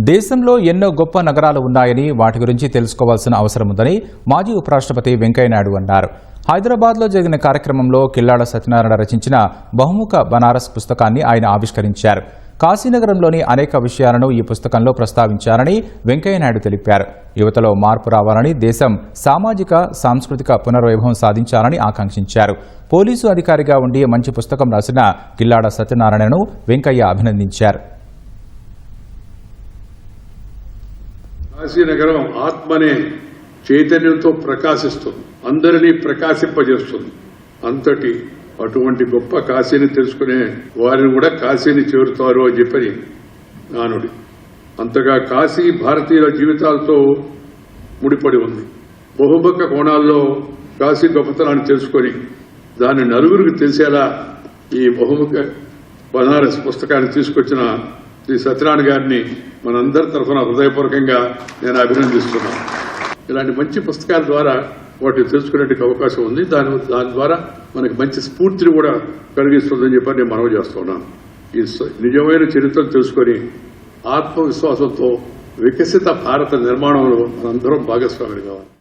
దేశంలో ఎన్నో గొప్ప నగరాలు ఉన్నాయని వాటి గురించి తెలుసుకోవాల్సిన అవసరం ఉందని మాజీ ఉపరాష్ట్రపతి వెంకయ్యనాయుడు అన్నారు. హైదరాబాద్లో జరిగిన కార్యక్రమంలో కిల్లాడ సత్యనారాయణ రచించిన బహుముఖ బనారస్ పుస్తకాన్ని ఆయన ఆవిష్కరించారు. కాశీనగరంలోని అనేక విషయాలను ఈ పుస్తకంలో ప్రస్తావించారని వెంకయ్యనాయుడు తెలిపారు. యువతలో మార్పు రావాలని దేశం సామాజిక సాంస్కృతిక పునర్వైభవం సాధించాలని ఆకాంక్షించారు. పోలీసు అధికారిగా ఉండి మంచి పుస్తకం రాసిన కిల్లాడ సత్యనారాయణను వెంకయ్య అభినందించారు. కాశీనగరం ఆత్మనే చైతన్యంతో ప్రకాశిస్తుంది. అందరినీ ప్రకాశింపజేస్తుంది. అంతటి అటువంటి గొప్ప కాశీని తెలుసుకునే వారిని కూడా కాశీని చేరుతారు అని చెప్పని నానుడి అంతగా కాశీ భారతీయుల జీవితాలతో ముడిపడి ఉంది. బహుముఖ కోణాల్లో కాశీ గొప్పతనాన్ని తెలుసుకొని దాన్ని నలుగురికి తెలిసేలా ఈ బహుముఖ బనారస్ పుస్తకాన్ని తీసుకొచ్చిన శ్రీ సత్యనారాయణ గారిని మనందరి తరఫున హృదయపూర్వకంగా నేను అభినందిస్తున్నాను. ఇలాంటి మంచి పుస్తకాల ద్వారా వాటిని తెలుసుకునేందుకు అవకాశం ఉంది. దాని దాని ద్వారా మనకి మంచి స్ఫూర్తిని కూడా కలిగిస్తుందని చెప్పి నేను మనవి చేస్తున్నాను. ఈ నిజమైన చరిత్రను తెలుసుకొని ఆత్మవిశ్వాసంతో వికసిత భారత నిర్మాణంలో మనందరం భాగస్వామిని కావాలి